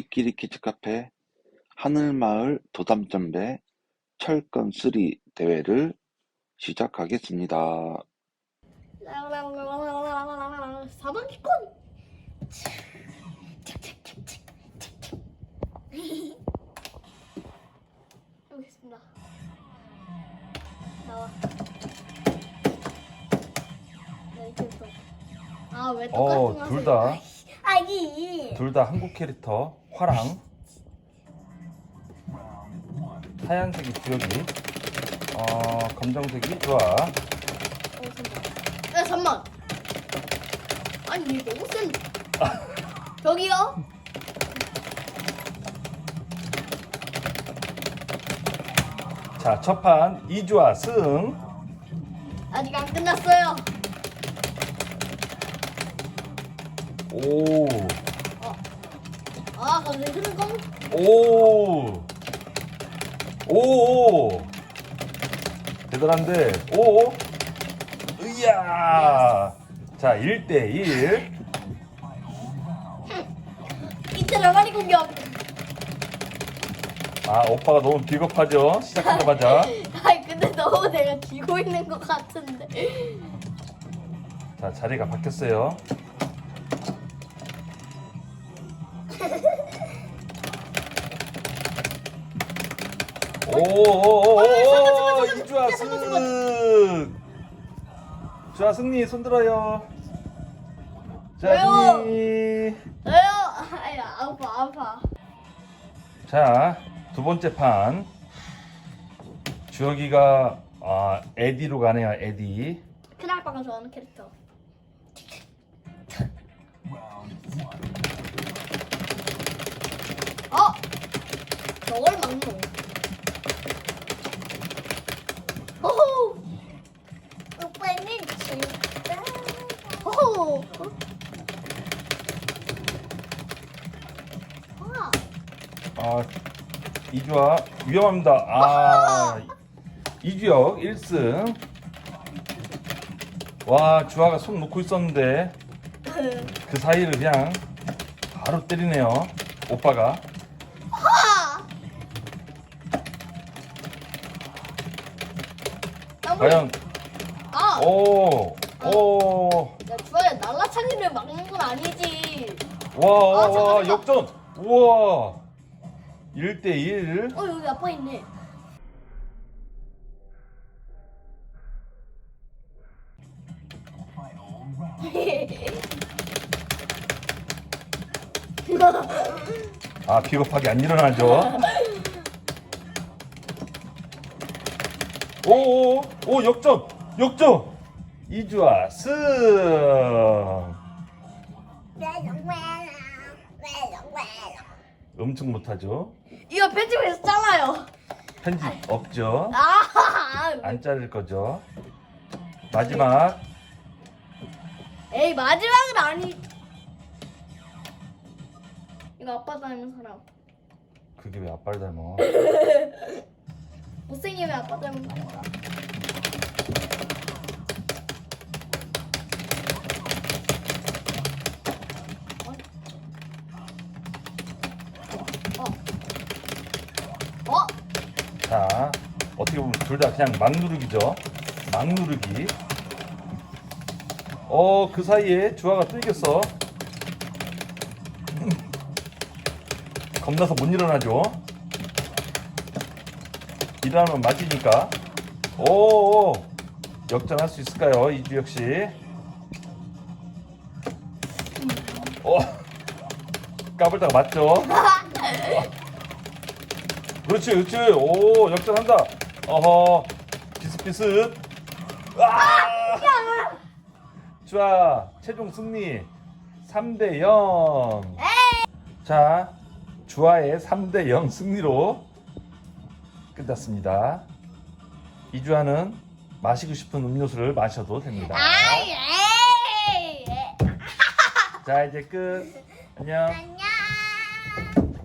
우리끼리 키즈카페 하늘마을 도담점배 철권3 대회를 시작하겠습니다. 4번 기권! 해보겠습니다. 나와. 네, 이렇게 아왜 똑같은 어, 거 둘? 다. 아기 둘다 한국 캐릭터 화랑. 하얀색이 주혁이. 어, 검정색이 좋아. 어 잠만. 야 잠만. 아니 얘 너무 센. 저기요? 자 첫판 이주아 승. 아직 안 끝났어요. 오, 아 갑자기 흐르건 오, 오, 대단한데, 오, 으야. 자, 1대 1. 이때 나가리 공격 아, 오빠가 너무 비겁하죠? 시작하자마자. 아니 근데 너무 내가 지고 있는 것 같은데 자, 자리가 바뀌었어요. 오오오오오 이주아 승. 자 승리 손 들어요. 자 왜요? 승리. 왜요? 아야 아파 아파 자 두 번째 판. 주혁이가 아 에디로 가네요 에디. 큰 아빠가 좋아하는 캐릭터 어? 저걸 막노 호호 오빠는 진짜 와 아 이주아 위험합니다. 아 이주혁 1승. 와 주아가 손 놓고 있었는데 그 사이를 그냥 바로 때리네요. 오빠가. 과연 아! 오 오. 야, 주아야 날라차기를 막는 건 아니지. 와, 아, 와, 잠깐, 와, 잠깐. 역전. 우와. 1대 1. 어, 여기 아빠 있네. 아, 비겁하게 안 일어나죠. 오, 오, 오, 역전. 역전. 이주아 승. 엄청 못하죠. 이거 편집해서 잘라요. 편집 없죠. 아, 안 자를 거죠. 마지막. 에이 마지막은 아니. 이거 아빠 닮은 사람. 그게 왜 아빠를 닮아? 못생기면 아빠 닮은 사람. 자, 어떻게 보면 둘 다 그냥 막 누르기죠. 막 누르기. 어, 그 사이에 주아가 또 이겼어. 겁나서 못 일어나죠. 일어나면 맞으니까. 오, 역전할 수 있을까요, 이주혁 씨? 어, 까불다가 맞죠? 그렇지, 그렇지. 오, 역전한다. 어허, 비슷비슷. 아! 좋아, 최종 승리 3대 0. 자, 주아의 3대 0 승리로 끝났습니다. 이주아는 마시고 싶은 음료수를 마셔도 됩니다. 아이, 에이. 자, 이제 끝. 안녕.